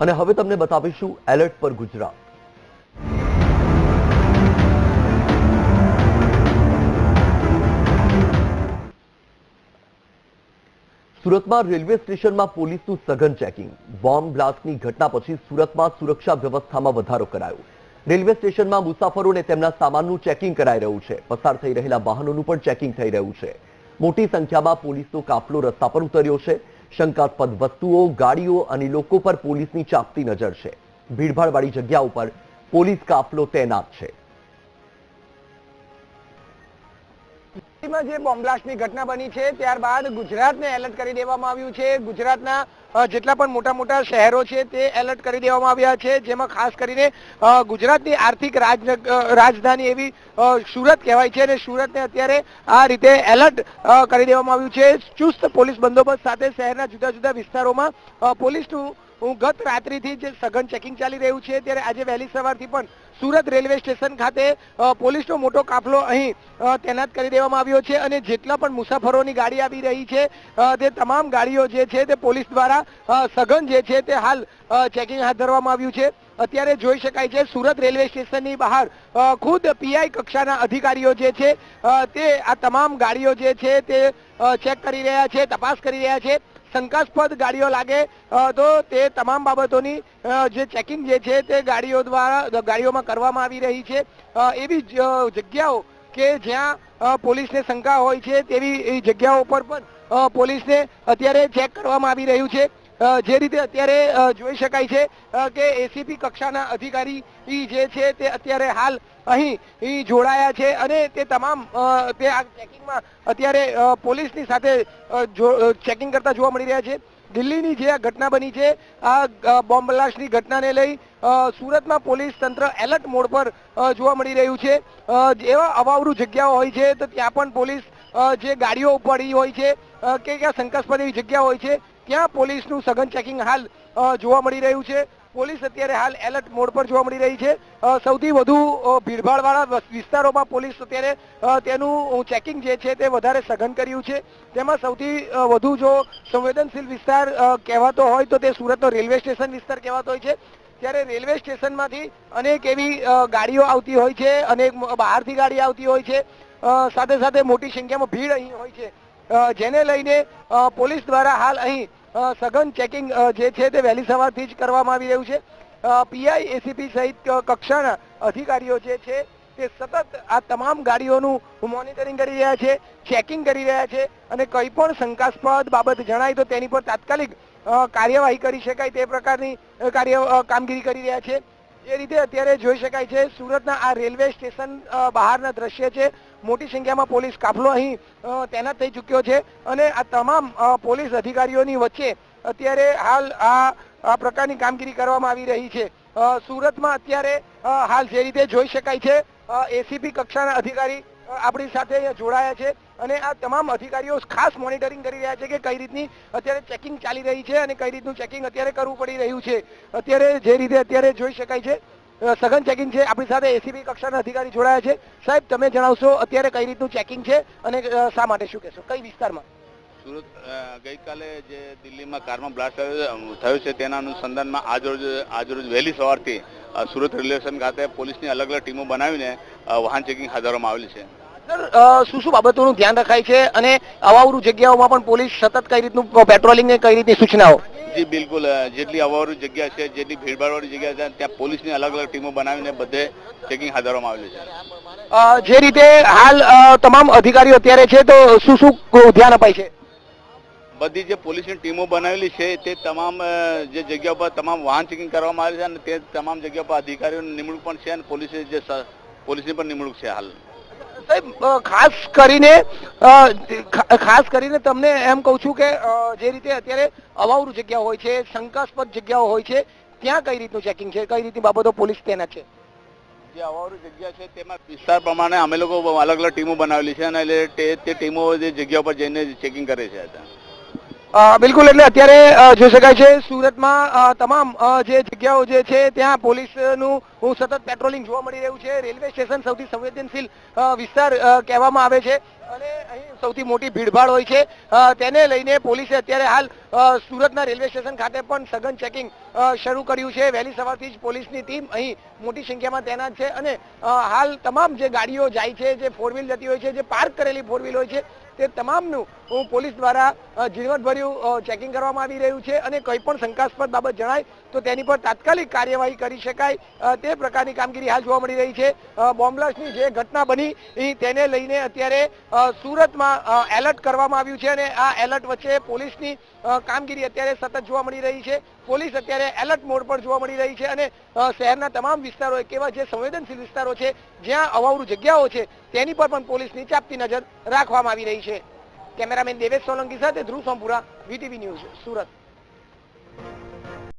અને હવે તમને બતાવીશું એલર્ટ પર ગુજરાત. સુરતમાં રેલવે સ્ટેશનમાં પોલીસનું સઘન ચેકિંગ. બોમ્બ બ્લાસ્ટની ઘટના પછી સુરતમાં સુરક્ષા વ્યવસ્થામાં વધારો કરાયો. રેલવે સ્ટેશનમાં મુસાફરોને તેમના સામાનનું ચેકિંગ કરાઈ રહ્યું છે. પસાર થઈ રહેલા વાહનોનું પણ ચેકિંગ થઈ રહ્યું છે. મોટી સંખ્યામાં પોલીસનો કાફલો રસ્તા પર ઉતર્યો છે. શંકાસ્પદ વસ્તુઓ, ગાડીઓ અને લોકો પર પોલીસની ચાપતી નજર છે. ભીડભાડવાળી જગ્યા ઉપર પોલીસ કાફલો તૈનાત છે. દિલ્હીમાં જે બોમ્બ ઘટના બની છે, ત્યારબાદ ગુજરાતને એલર્ટ કરી દેવામાં આવ્યું છે. ગુજરાતના જેટલા પણ મોટા મોટા શહેરો છે, તે એલર્ટ કરી દેવામાં આવ્યા છે. જેમાં ખાસ કરીને ગુજરાતની આર્થિક રાજધાની એવી સુરત કહેવાય છે. અને સુરતને અત્યારે આ રીતે એલર્ટ કરી દેવામાં આવ્યું છે. ચુસ્ત પોલીસ બંદોબસ્ત સાથે શહેરના જુદા જુદા વિસ્તારોમાં પોલીસનું હું ગત રાત્રિથી જે સઘન ચેકિંગ ચાલી રહ્યું છે. ત્યારે આજે વહેલી સવારથી પણ સુરત રેલવે સ્ટેશન ખાતે પોલીસનો મોટો કાફલો અહીં તૈનાત કરી દેવામાં આવ્યો છે અને જેટલા પણ મુસાફરોની ગાડી આવી રહી છે તે તમામ ગાડીઓ જે છે તે પોલીસ દ્વારા સઘન જે છે તે હાલ ચેકિંગ હાથ ધરવામાં આવ્યું છે. અત્યારે જોઈ શકાય છે સુરત રેલવે સ્ટેશનની બહાર ખુદ પીઆઈ કક્ષાના અધિકારીઓ જે છે તે આ તમામ ગાડીઓ જે છે તે ચેક કરી રહ્યા છે, તપાસ કરી રહ્યા છે. શંકાસ્પદ ગાડીઓ લાગે તો તે તમામ બાબતોની જે ચેકિંગ જે છે તે ગાડીઓ દ્વારા ગાડીઓમાં કરવામાં આવી રહી છે. એવી જગ્યાઓ કે જ્યાં પોલીસને શંકા હોય છે તેવી જગ્યાઓ પર પણ પોલીસને અત્યારે ચેક કરવામાં આવી રહ્યું છે. જે રીતે અત્યારે જોઈ શકાય છે કે એસીપી કક્ષાના અધિકારી જે છે તે અત્યારે હાલ અહીં જોડાયા છે અને તે તમામ તે આ ચેકિંગમાં અત્યારે પોલીસની સાથે ચેકિંગ કરતા જોવા મળી રહ્યા છે. દિલ્હીની જે આ ઘટના બની છે, આ બોમ્બ બ્લાસ્ટની ઘટનાને લઈ સુરતમાં પોલીસ તંત્ર એલર્ટ મોડ પર જોવા મળી રહ્યું છે. એવા અવાવરૂ જગ્યાઓ હોય છે, તો ત્યાં પણ પોલીસ જે ગાડીઓ પડી હોય છે કે ક્યાં શંકાસ્પદ એવી જગ્યા હોય છે ત્યાં પોલીસનું સઘન ચેકિંગ હાલ જોવા મળી રહ્યું છે? પોલીસ અત્યારે હાલ એલર્ટ મોડ પર જોવા મળી રહી છે. સૌથી વધુ ભીડભાડવાળા વિસ્તારોમાં પોલીસ અત્યારે તેનું ચેકિંગ જે છે તે વધારે સઘન કર્યું છે. તેમાં સૌથી વધુ જો સંવેદનશીલ વિસ્તાર કહેવાતો હોય તો તે સુરતનો રેલવે સ્ટેશન વિસ્તાર કહેવાતો હોય છે. ત્યારે રેલવે સ્ટેશનમાંથી અનેક એવી ગાડીઓ આવતી હોય છે, અનેક બહારથી ગાડી આવતી હોય છે. સાથે સાથે મોટી સંખ્યામાં ભીડ અહીં હોય છે. જેને લઈને પોલીસ દ્વારા હાલ અહીં સઘન ચેકિંગ જે છે તે વહેલી સવારથી જ કરવામાં આવી રહ્યું છે. પીઆઈ એસીપી સહિત કક્ષાના અધિકારીઓ જે છે તે સતત આ તમામ ગાડીઓનું મોનિટરિંગ કરી રહ્યા છે ચેકિંગ કરી રહ્યા છે અને કંઈ પણ શંકાસ્પદ બાબત જણાય તો તેની પર તાત્કાલિક કાર્યવાહી કરી શકાય તે પ્રકારની કાર્ય કામગીરી કરી રહ્યા છે. જે રીતે અત્યારે જોઈ શકાય છે, સુરતના આ રેલવે સ્ટેશન બહારના દ્રશ્ય છે. મોટી સંખ્યામાં પોલીસ કાફલો અહીં તૈનાત થઈ ચૂક્યો છે અને આ તમામ પોલીસ અધિકારીઓની વચ્ચે અત્યારે હાલ આ આ પ્રકારની કામગીરી કરવામાં આવી રહી છે. સુરતમાં અત્યારે હાલ જે રીતે જોઈ શકાય છે એસીપી કક્ષાના અધિકારી આપણી સાથે જોડાયા છે. અને આ તમામ અધિકારીઓ ખાસ મોનિટરિંગ કરી રહ્યા છે કે કઈ રીતની અત્યારે ચેકિંગ ચાલી રહી છે અને કઈ રીતનું ચેકિંગ અત્યારે કરવું પડી રહ્યું છે. અત્યારે જે રીતે અત્યારે જોઈ શકાય છે સઘન ચેકિંગ છે, આપણી સાથે એસીબી કક્ષાના અધિકારી જોડાયા છે. સાહેબ, તમે જણાવશો અત્યારે કઈ રીતનું ચેકિંગ છે અને શા માટે શું કહેશો? કઈ વિસ્તારમાં? સુરત ગઈકાલે જે દિલ્હીમાં કારમાં બ્લાસ્ટ થયો છે તેના અનુસંધાનમાં આજરોજ આજરોજ વહેલી સવારથી સુરત રેલવે સ્ટેશન ખાતે પોલીસની અલગ અલગ ટીમો બનાવીને વાહન ચેકિંગ હાથ ધરવામાં આવેલી છે. શું શું બાબતોનું ધ્યાન રખાય છે અને અવાવરૂ જગ્યાઓમાં પણ પોલીસ સતત કઈ રીતનું પેટ્રોલિંગ ને કઈ રીતની સૂચનાઓ? જી બિલકુલ. જેટલી અવાવરૂ જગ્યા છે જેટલી ભીડભાડવાળી જગ્યા છે ત્યાં પોલીસની અલગ અલગ ટીમો બનાવીને બધે ચેકિંગ હાથ ધરવામાં આવેલી છે. જે રીતે હાલ તમામ અધિકારીઓ અત્યારે છે તો શું શું ધ્યાન અપાય છે? બધી જે પોલીસની ટીમો બનાવેલી છે તે તમામ જે જગ્યા પર તમામ વાહન ચેકિંગ કરવામાં આવે છે અને તે તમામ જગ્યા પર અધિકારીઓની નિમણૂક પણ છે અને પોલીસે જે પોલીસની પણ નિમણૂક છે હાલ. ખાસ કરીને ખાસ કરીને તમને એમ કહું છું કે જે રીતે અત્યારે અવાવરું જગ્યાઓ હોય છે શંકાસ્પદ જગ્યાઓ હોય છે ત્યાં કઈ રીતનું ચેકિંગ છે? કઈ રીતની બાબતો પોલીસ તેના છે? જે અવાવરું જગ્યા છે તેમાં વિસ્તાર પ્રમાણે અમે લોકો અલગ અલગ ટીમો બનાવેલી છે અને એટલે તે ટીમો જે જગ્યા પર જઈને ચેકિંગ કરે છે બિલકુલ એટલે અત્યારે જોઈ શકાય છે સુરતમાં તમામ જે જગ્યાઓ જે છે ત્યાં પોલીસનું સતત પેટ્રોલિંગ જોવા મળી રહ્યું છે. રેલવે સ્ટેશન સૌથી સંવેદનશીલ વિસ્તાર કહેવામાં આવે છે. અને અહીં સૌથી મોટી ભીડભાડ હોય છે. તેને લઈને પોલીસે અત્યારે હાલ સુરતના રેલવે સ્ટેશન ખાતે પણ સઘન ચેકિંગ શરૂ કર્યું છે. વહેલી સવારથી જ પોલીસની ટીમ અહીં મોટી સંખ્યામાં તૈનાત છે. અને હાલ તમામ જે ગાડીઓ જાય છે, જે ફોર વ્હીલ જતી હોય છે, જે પાર્ક કરેલી ફોર વ્હીલ હોય છે, તે તમામનું પોલીસ દ્વારા ઝીણવટભર્યું ચેકિંગ કરવામાં આવી રહ્યું છે. અને કોઈ પણ શંકાસ્પદ બાબત જણાય તો તેની પર તાત્કાલિક કાર્યવાહી કરી શકાય. તે પ્રકારની કામગીરી હાલ જોવા મળી રહી છે. અ, જે ઘટના બની તેને લઈને અત્યારે સુરતમાં એલર્ટ કરવામાં આવ્યું છે અને આ એલર્ટ વચ્ચે પોલીસની કામગીરી અત્યારે સતત જોવા મળી રહી છે. પોલીસ અત્યારે એલર્ટ મોડ પર જોવા મળી રહી છે અને શહેરના તમામ વિસ્તારો કેવા જે સંવેદનશીલ વિસ્તારો છે જ્યાં અવાવરું જગ્યાઓ છે તેની પર પણ પોલીસની ચાપતી નજર રાખવામાં આવી રહી છે. કેમેરામેન દેવેશ સોલંકી સાથે ધ્રુવ સોમપુરા વીટીવી ન્યૂઝ સુરત.